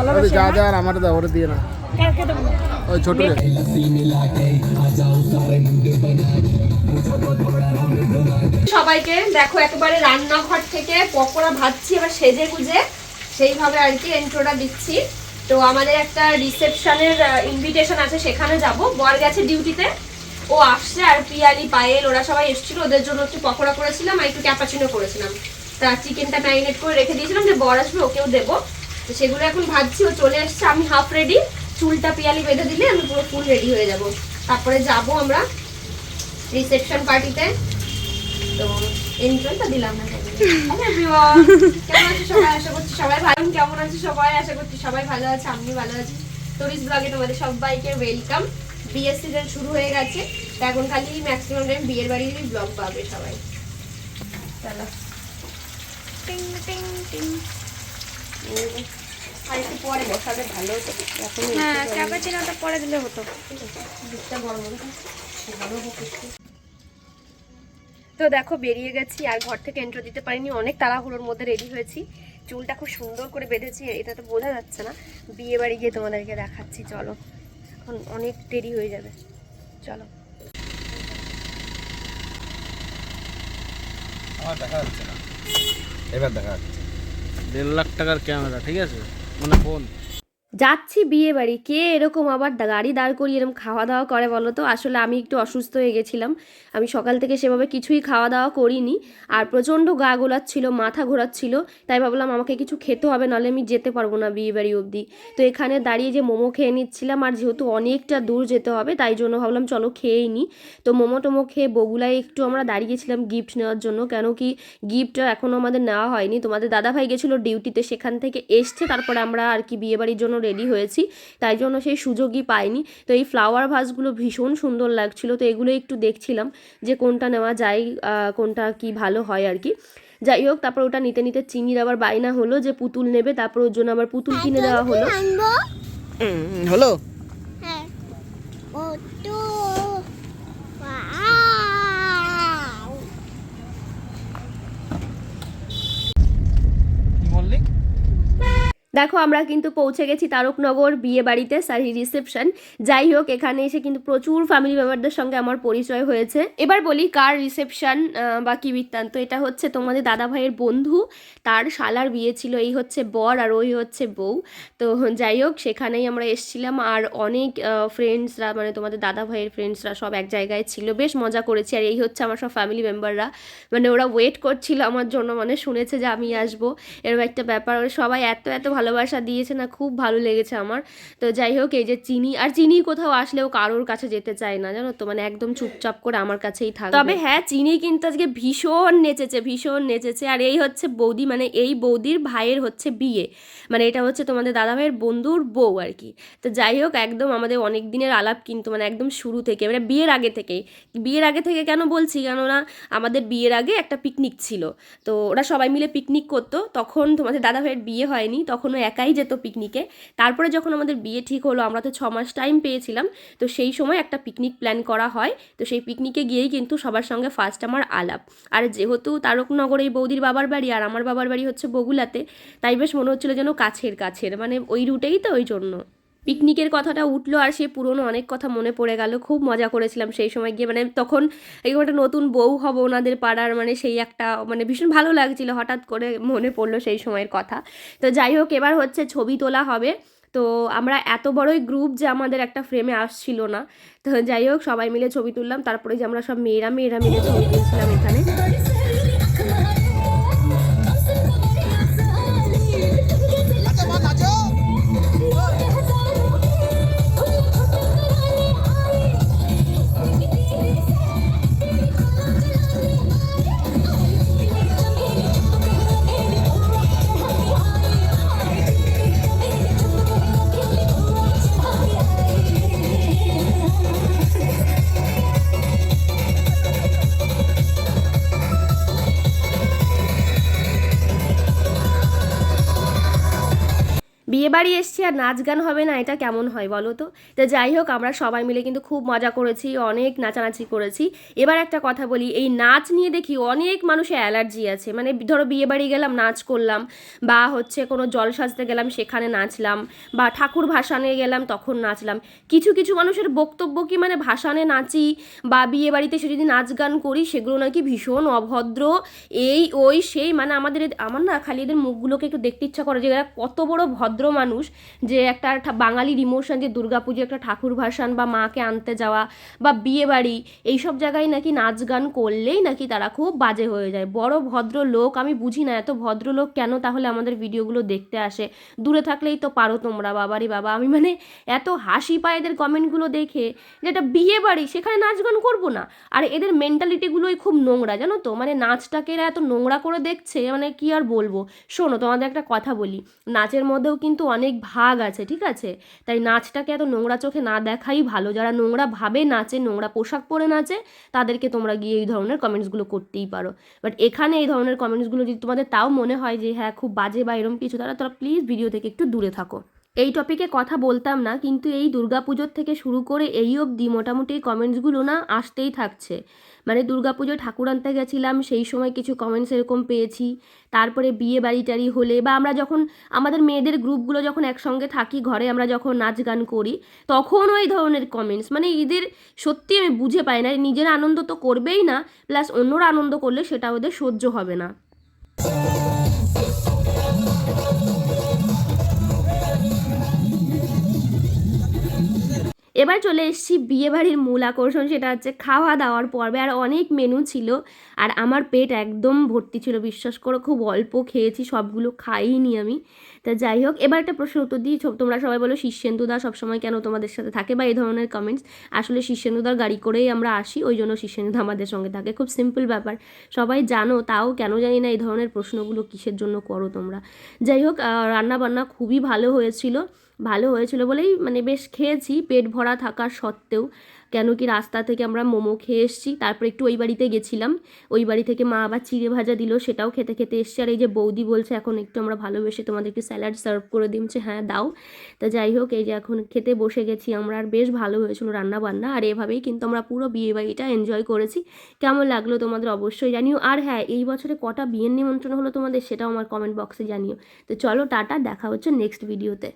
ভালোবাসে যা যা আর আমার দাও ওরে দিয়ে না। কাকে দেবো? ওই ছোট রে। সবাইকে দেখো একেবারে রান্নাঘর থেকে পকোড়া ভাজছি এবার সেজে গুজে সেইভাবে আর কি এন্ট্রোটা দিচ্ছি। তো আমাদের একটা রিসেপশনের ইনভিটেশন আছে সেখানে যাব। বর গেছে ডিউটিতে ও আসছে আর পিয়ালি পায়েল ওরা সবাই এসেছিল। ওদের জন্য একটু পকোড়া করেছিলাম আর একটু ক্যাপাচিনো করেছিলাম। তা চিকেনটা ম্যারিনেট করে রেখে দিয়েছিলাম যে বর আসবে ওকেও দেবো। তো সেগুলো এখন ভাবছি ও চলে এসছে, আমি হাফ রেডি চুলটা পিয়ালি বেঁধে দিলে আমি পুরো ফুল রেডি হয়ে যাব। তারপরে যাব আমরা রিসেপশন পার্টিতে তো এন্ট্রান্সটা দিলাম না কেমন সবাই? আশা করছি সবাই ভালো। কেমন সবাই? আশা করছি সবাই ভালো আছে ভালো ব্লগে তোমাদের সবাইকে ওয়েলকাম শুরু হয়ে গেছে, তো এখন খালি ম্যাক্সিমাম টাইম বিয়ের বাড়ির ব্লগ পাবে সবাই। চলো। টিং টিং টিং। আর একটু পরে বসালে ভালো হতো। এখন হ্যাঁ পরে। দিলে হতো। দুধটা গরম তো দেখো বেরিয়ে গেছি আর ঘর থেকে এন্ট্রো দিতে পারিনি। অনেক তাড়াহুড়োর মধ্যে রেডি হয়েছি। চুলটা খুব সুন্দর করে বেঁধেছি এটা তো বোঝা যাচ্ছে না। বিয়ে বাড়ি গিয়ে তোমাদেরকে দেখাচ্ছি চলো। এখন অনেক দেরি হয়ে যাবে। চলো। আমার দেখা যাচ্ছে না। এবার দেখা যাচ্ছে। দেড় লাখ টাকার ক্যামেরা ঠিক আছে? মানে ফোন যাচ্ছি বিয়ে বাড়ি। কে এরকম আবার গাড়ি দাঁড় করিয়ে এরকম খাওয়া দাওয়া করে বলো তো? আসলে আমি একটু অসুস্থ হয়ে গেছিলাম। আমি সকাল থেকে সেভাবে কিছুই খাওয়া দাওয়া করিনি। আর প্রচণ্ড গা গোলাচ্ছিল, মাথা ঘোরাচ্ছিল। তাই ভাবলাম আমাকে কিছু খেতে হবে, নাহলে আমি যেতে পারব না বিয়ে বাড়ি অবধি। তো এখানে দাঁড়িয়ে যে মোমো খেয়ে নিচ্ছিলাম, আর যেহেতু অনেকটা দূর যেতে হবে, তাই জন্য ভাবলাম চলো খেয়েই নিই তো মোমো টোমো খেয়ে বগুলায় একটু আমরা দাঁড়িয়েছিলাম গিফট নেওয়ার জন্য। কেন কি গিফট এখনও আমাদের নেওয়া হয়নি। তোমাদের দাদাভাই গেছিল ডিউটিতে সেখান থেকে এসছে। তারপরে আমরা আর কি বিয়ে বাড়ির জন্য রেডি হয়েছি তাই জন্য সেই সুযোগই পাইনি। তো এই ফ্লাওয়ার ভাসগুলো ভীষণ সুন্দর লাগছিল তো এগুলো একটু দেখছিলাম যে কোনটা নেওয়া যায় কোনটা কি ভালো হয় আর কি। যাই হোক তারপর ওটা নিতে নিতে চিনির আবার বায়না হলো যে পুতুল নেবে তারপর ওর জন্য আবার পুতুল কিনে দেওয়া হলো। হলো হ্যাঁ ও তো কি বললি দেখো, আমরা কিন্তু পৌঁছে গেছি তারকনগর বিয়ে বাড়িতে সারি রিসেপশন। যাই হোক, এখানে এসে কিন্তু প্রচুর ফ্যামিলি মেম্বারদের সঙ্গে আমার পরিচয় হয়েছে। এবার বলি কার রিসেপশন বা কি বৃত্তান্ত? এটা হচ্ছে তোমাদের দাদা ভাইয়ের বন্ধু, তার শালার বিয়ে ছিল, এই হচ্ছে বর আর ওই হচ্ছে বউ। তো যাই হোক, সেখানেই আমরা এসেছিলাম আর অনেক ফ্রেন্ডসরা মানে তোমাদের দাদা ভাইয়ের ফ্রেন্ডসরা সব এক জায়গায় ছিল। বেশ মজা করেছি আর এই হচ্ছে আমার সব ফ্যামিলি মেম্বাররা মানে ওরা ওয়েট করছিল আমার জন্য মানে শুনেছে যে আমি আসব। এরকম একটা ব্যাপার সবাই এত এত ভালোবাসা দিয়েছে না, খুব ভালো লেগেছে আমার। তো যাই হোক, এই যে চিনি, আর চিনি কোথাও আসলেও কারোর কাছে যেতে চায় না, জানো তো? মানে একদম চুপচাপ করে আমার কাছেই থাকবে। তবে হ্যাঁ চিনি কিন্তু আজকে ভীষণ নেচেছে ভীষণ নেচেছে। আর এই হচ্ছে বৌদি মানে এই বৌদির ভাইয়ের হচ্ছে বিয়ে। মানে এটা হচ্ছে তোমাদের দাদা ভাইয়ের বন্ধুর বউ আর কি। তো যাই হোক, একদম আমাদের অনেক দিনের আলাপ কিন্তু মানে একদম শুরু থেকে মানে বিয়ের আগে থেকেই। বিয়ের আগে থেকে কেন বলছি? কেননা আমাদের বিয়ের আগে একটা পিকনিক ছিল। তো ওরা সবাই মিলে পিকনিক করতো। তখন তোমাদের দাদা ভাইয়ের বিয়ে হয়নি, তখন ও একাই যেত পিকনিকে। তারপরে যখন আমাদের বিয়ে ঠিক হলো, আমরা তো ছ মাস টাইম পেয়েছিলাম, তো সেই সময় একটা পিকনিক প্ল্যান করা হয়। তো সেই পিকনিকে গিয়েই কিন্তু সবার সঙ্গে ফার্স্ট আমার আলাপ। আর যেহেতু তারকনগর এই বৌদির বাবার বাড়ি, আর আমার বাবার বাড়ি হচ্ছে বগুলাতে, তাই বেশ মনে হচ্ছিল যেন কাছের কাছের মানে ওই রুটেই তো ওই জন্য। পিকনিকের কথাটা উঠল আর সে পুরনো অনেক কথা মনে পড়ে গেল। খুব মজা করেছিলাম সেই সময় গিয়ে। মানে তখন এরকম একটা নতুন বউ হব ওনাদের পাড়ার মানে সেই একটা মানে ভীষণ ভালো লাগছিল হঠাৎ করে মনে পড়ল সেই সময়ের কথা। তো যাই হোক, এবার হচ্ছে ছবি তোলা হবে। তো আমরা এত বড়ই গ্রুপ যে আমাদের একটা ফ্রেমে আসছিল না। তো যাই হোক, সবাই মিলে ছবি তুললাম। তারপরে যে আমরা সব মেয়েরা মেয়েরা মিলে ছবি তুলছিলাম এখানে। বাড়ি এসছি আর নাচ গান হবে না, এটা কেমন হয় বলো তো? তো যাই হোক, আমরা সবাই মিলে কিন্তু খুব মজা করেছি, অনেক নাচানাচি করেছি। এবার একটা কথা বলি, এই নাচ নিয়ে দেখি অনেক মানুষের অ্যালার্জি আছে। মানে ধরো বিয়ে বাড়ি গেলাম, নাচ করলাম, বা হচ্ছে কোনো জল সাজতে গেলাম, সেখানে নাচলাম, বা ঠাকুর ভাসানে গেলাম, তখন নাচলাম। কিছু কিছু মানুষের বক্তব্য কি মানে ভাসানে নাচি, বা বিয়ে বাড়িতে সে যদি নাচ গান করি, সেগুলো নাকি ভীষণ অভদ্র, এই, ওই, সেই মানে আমাদের আমার না খালি এদের মুখগুলোকে একটু দেখতে ইচ্ছা করে যে কত বড় ভদ্র মানুষ যে একটা বাঙালির ইমোশন যে দুর্গাপুজো, একটা ঠাকুর ভাসান বা মাকে আনতে যাওয়া বা বিয়ে বাড়ি, এইসব জায়গায় নাকি নাচ গান করলেই নাকি তারা খুব বাজে হয়ে যায়। বড় ভদ্র লোক আমি বুঝি না এত ভদ্রলোক কেন তাহলে আমাদের ভিডিওগুলো দেখতে আসে? দূরে থাকলেই তো পারো তোমরা, বাবারি বাবা। আমি মানে এত হাসি পায় এদের কমেন্টগুলো দেখে যে একটা বিয়ে বাড়ি, সেখানে নাচ গান করব না। আর এদের মেন্টালিটিগুলোই খুব নোংরা, জানো তো? মানে নাচটাকে এরা এত নোংরা করে দেখছে মানে কি আর বলব? শোনো, তোমাদের একটা কথা বলি। নাচের মধ্যেও কিন্তু অনেক ভাগ আছে, ঠিক আছে? তাই নাচটাকে এত নোংরা চোখে না দেখাই ভালো। যারা নোংরা ভাবে নাচে, নোংরা পোশাক পরে নাচে, তাদেরকে তোমরা গিয়ে এই ধরনের কমেন্টসগুলো করতেই পারো। বাট এখানে এই ধরনের কমেন্টসগুলো যদি তোমাদের তাও মনে হয় যে হ্যাঁ খুব বাজে বা এরম কিছু, তাহলে তোমরা প্লিজ ভিডিও থেকে একটু দূরে থাকো। এই টপিকে কথা বলতাম না, কিন্তু এই দুর্গাপুজোর থেকে শুরু করে এই অবধি মোটামুটি কমেন্টসগুলো না আসতেই থাকছে। মানে দুর্গাপুজোয় ঠাকুর আনতে গেছিলাম, সেই সময় কিছু কমেন্টস এরকম পেয়েছি। তারপরে বিয়ে বাড়ি টাড়ি হলে বা আমরা যখন, আমাদের মেয়েদের গ্রুপগুলো যখন একসঙ্গে থাকি ঘরে, আমরা যখন নাচ গান করি তখনও এই ধরনের কমেন্টস মানে এদের সত্যি আমি বুঝে পাই না নিজের আনন্দ তো করবেই না প্লাস অন্যরা আনন্দ করলে সেটা ওদের সহ্য হবে না। এবার চলে এসেছি বিয়েবাড়ির মূল আকর্ষণ, সেটা হচ্ছে খাওয়া দাওয়ার পর্বে। আর অনেক মেনু ছিল, আর আমার পেট একদম ভর্তি ছিল, বিশ্বাস করো খুব অল্প খেয়েছি, সবগুলো খাইনি আমি। তা যাই হোক, এবার একটা প্রশ্ন উত্তর দিই তোমরা সবাই বলো শীর্ষেন্দুদা সবসময় কেন তোমাদের সাথে থাকে বা এই ধরনের কমেন্টস আসলে শীর্ষেন্দুদার গাড়ি করেই আমরা আসি, ওই জন্য শীর্ষেন্দুদা আমাদের সঙ্গে থাকে, খুব সিম্পল ব্যাপার। সবাই জানো তাও কেন জানি না এই ধরনের প্রশ্নগুলো কিসের জন্য করো তোমরা। যাই হোক রান্না বান্না খুবই ভালো হয়েছিল ভালো হয়েছিল বলেই মানে বেশ খেয়েছি। পেট ভরা থাকার সত্ত্বেও। কেন কি রাস্তা থেকে আমরা মোমো খেয়ে এসেছি। তারপর একটু ওই বাড়িতে গেছিলাম। ওই বাড়ি থেকে মা আবার চিড়ে ভাজা দিল, সেটাও খেতে খেতে এসছি। আর এই যে বৌদি বলছে, এখন একটু আমরা ভালোবেসে তোমাদেরকে স্যালাড সার্ভ করে দিমছে হ্যাঁ দাও। তা যাই হোক, এই যে এখন খেতে বসে গেছি। আমরা আর বেশ ভালো হয়েছিল রান্না বান্না আর এভাবেই কিন্তু আমরা পুরো বিয়ে বাড়িটা এনজয় করেছি। কেমন লাগল তোমাদের অবশ্যই জানিও। আর হ্যাঁ এই বছরে কটা বিয়ের নিমন্ত্রণ হলো তোমাদের, সেটাও আমার কমেন্ট বক্সে জানিও। তো চলো, টাটা, দেখা হচ্ছে নেক্সট ভিডিওতে